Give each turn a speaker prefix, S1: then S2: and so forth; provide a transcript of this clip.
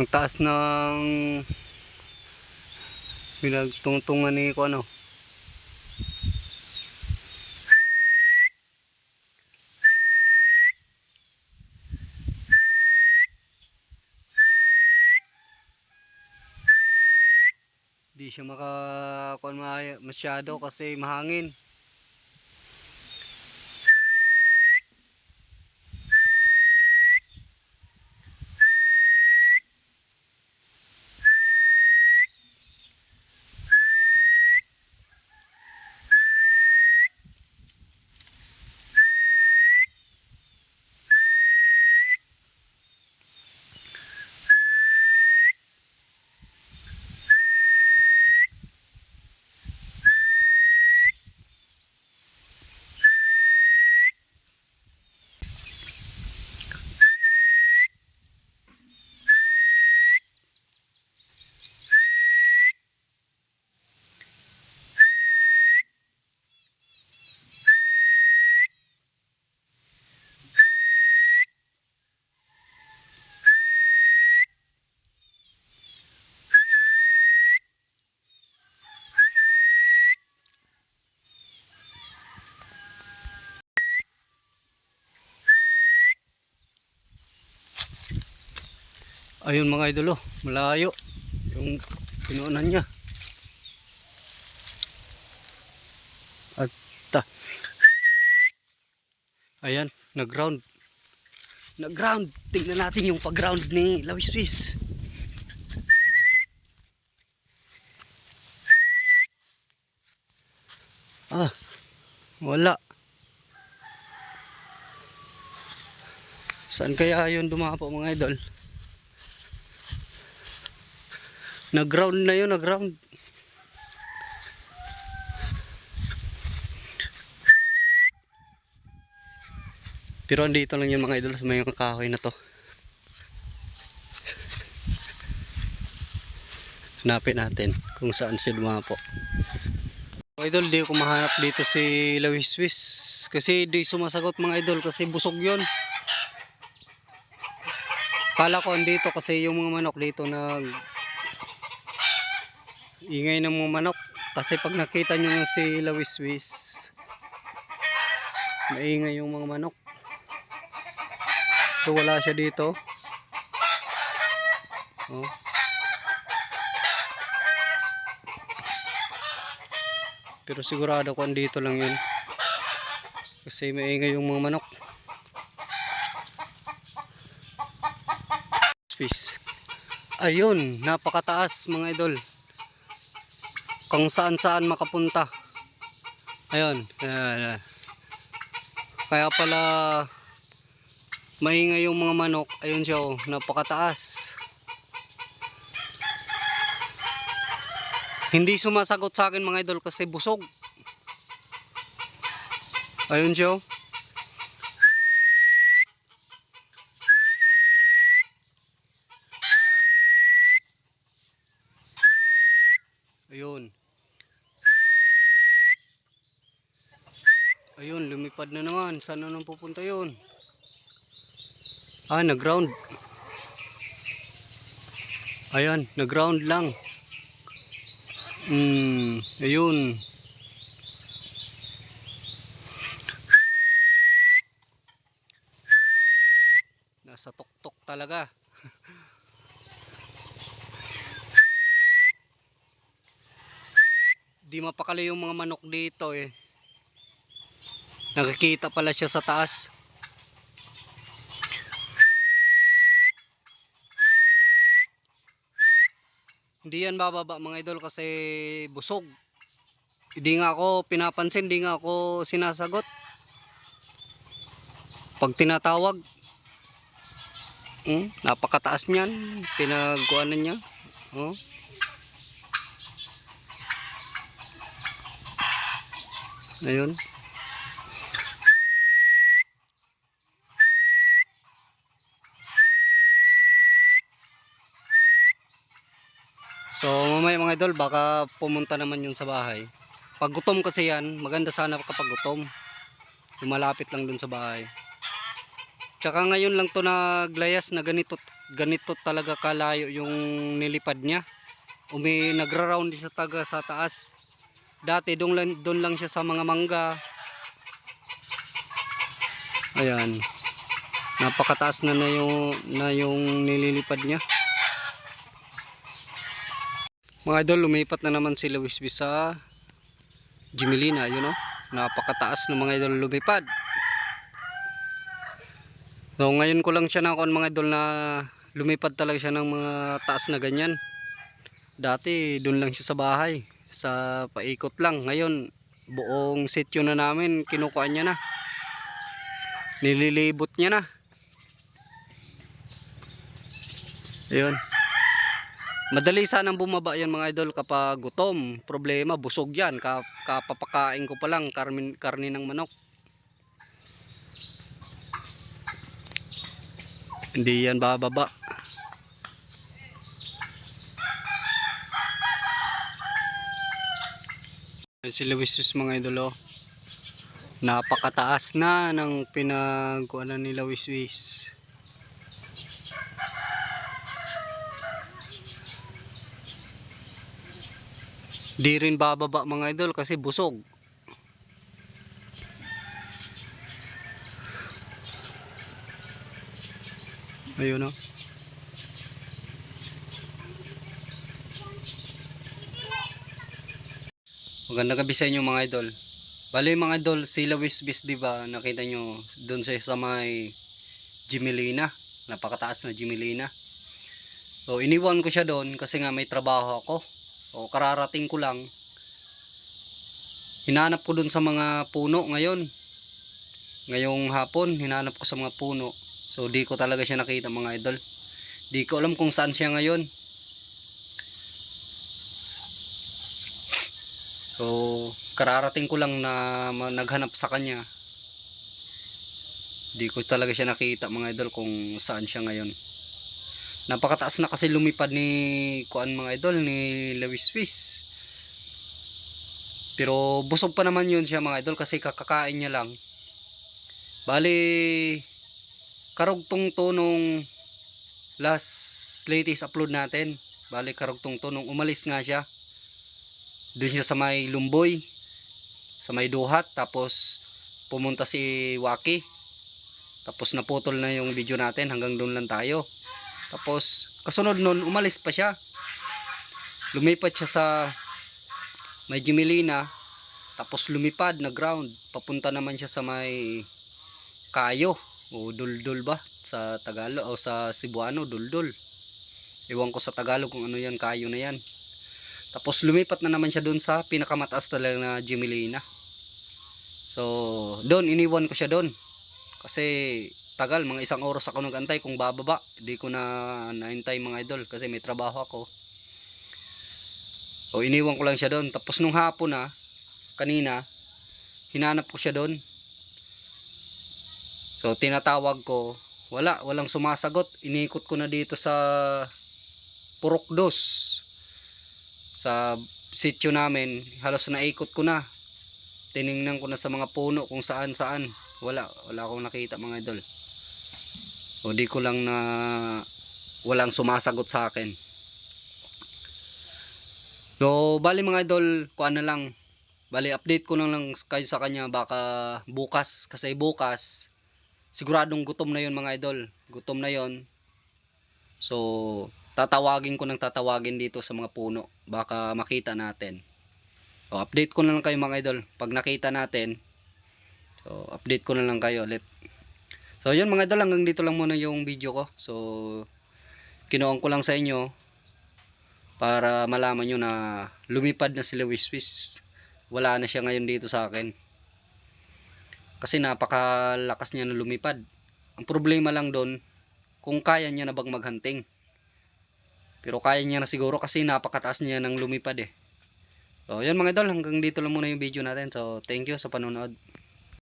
S1: ang taas ng pinagtungtungan ni ko ano di siya makakuan ma- masyado kasi mahangin ayun mga idolo malayo. Yung pinuunan niya. At ta. Ayan nag ground nag ground tingnan natin yung pag ground ni Lawis Swiss ah wala. Saan kaya yun dumapo mga idol Nag-ground na yun, nag-ground. Pero andito lang yung mga idol sa may kahoy na to. Hanapin natin kung saan siya dumapo. Mga idol, di ko mahanap dito si Lawis Swiss. Kasi di sumasagot mga idol kasi busog yon. Kala ko andito kasi yung mga manok dito nag ingay ng mga manok. Kasi pag nakita nyo si Lawis Swiss maingay yung mga manok. So wala siya dito. Oh. pero sigurado ko andito lang yun. Kasi maingay yung mga manok. Swiss ayun napakataas mga idol kung saan saan makapunta ayun ayan. kaya pala maingay yung mga manok ayun siya oh, napakataas hindi sumasagot sa akin mga idol kasi busog ayun siya oh. ayun Ayun, lumipad na naman. Saan na pupunta yun? Ah, nag-ground. Ayan, nag-ground lang. Hmm, ayun. Nasa tuktok talaga. Di mapakali yung mga manok dito eh. Nakikita pala siya sa taas. Hindi yan bababa mga idol kasi busog. Hindi nga ako pinapansin, hindi nga ako sinasagot. Pag tinatawag, hmm, napakataas niyan. Pinagkuanan niya. Oh. Ayun. So mamaya mga idol baka pumunta naman yun sa bahay. Pag gutom kasi yan, maganda sana kapag gutom. Lumalapit lang dun sa bahay. Tsaka ngayon lang to naglayas na ganito ganito talaga kalayo yung nilipad niya. Umi nagra-round sa taga sa taas. Dati doon lang doon lang siya sa mga mangga. Ayan. Napakataas na na yung na yung nililipad niya. Mga idol, lumipat na naman si Luis B sa Jimelina, yun know? Napakataas ng mga idol lumipad. So ngayon ko lang siya na mga idol na lumipad talaga siya ng mga taas na ganyan. Dati doon lang siya sa bahay, sa paikot lang. Ngayon buong sityo na namin kinukuha niya na. Nililibot niya na. Ayun. Madali sanang bumaba yan mga idol kapag gutom. Problema, busog yan. Ka kapapakain ko pa lang karmin, karni ng manok. Hindi yan bababa. Si Luis mga idol oh. Napakataas na ng pinagkuanan ni Luis. Di rin bababa mga idol kasi busog. Ayun oh. Magandang gabi sa inyo mga idol. Bali mga idol, si Lewis Bis, di ba? Nakita nyo doon sa sa may Jimelina. Napakataas na Jimelina. So iniwan ko siya doon kasi nga may trabaho ako. O kararating ko lang. Hinanap ko doon sa mga puno ngayon. Ngayong hapon, hinanap ko sa mga puno. So di ko talaga siya nakita mga idol. Di ko alam kung saan siya ngayon. So, kararating ko lang na naghanap sa kanya. Di ko talaga siya nakita mga idol kung saan siya ngayon. Napakataas na kasi lumipad ni kuan mga idol ni Lewis Swiss. Pero busog pa naman yun siya mga idol kasi kakakain niya lang. Bali karugtong to nung last latest upload natin. Bali karugtong to nung umalis nga siya doon siya sa may Lumboy sa may Duhat tapos pumunta si Waki tapos naputol na yung video natin hanggang doon lang tayo tapos kasunod nun umalis pa siya lumipat siya sa may Jimelina tapos lumipad na ground papunta naman siya sa may Kayo o Duldul ba sa Tagalog o sa Cebuano Duldul Ewan ko sa Tagalog kung ano yan, kayo na yan. Tapos lumipat na naman siya doon sa pinakamataas talaga na Jimelina. So, doon iniwan ko siya doon. Kasi tagal, mga isang oras ako nagantay kung bababa. Hindi ko na naintay mga idol kasi may trabaho ako. So, iniwan ko lang siya doon. Tapos nung hapon na, kanina, hinanap ko siya doon. So, tinatawag ko. Wala, walang sumasagot. Inikot ko na dito sa Purokdos sa sityo namin halos naikot ko na tiningnan ko na sa mga puno kung saan saan wala wala akong nakita mga idol o di ko lang na walang sumasagot sa akin. So bali mga idol kuan na lang. Bali update ko na lang kayo sa kanya. Baka bukas kasi bukas siguradong gutom na yon mga idol. Gutom na yon so tatawagin ko ng tatawagin dito sa mga puno. Baka makita natin. So update ko na lang kayo mga idol. Pag nakita natin so update ko na lang kayo ulit so yun mga idol hanggang dito lang muna yung video ko so kinuha ko lang sa inyo para malaman nyo na lumipad na sila wiswis wala na siya ngayon dito sa akin kasi napakalakas niya na lumipad ang problema lang doon kung kaya niya na bang maghunting pero kaya niya na siguro kasi napakataas niya ng lumipad eh. So yun mga idol hanggang dito lang muna yung video natin. So thank you sa panonood.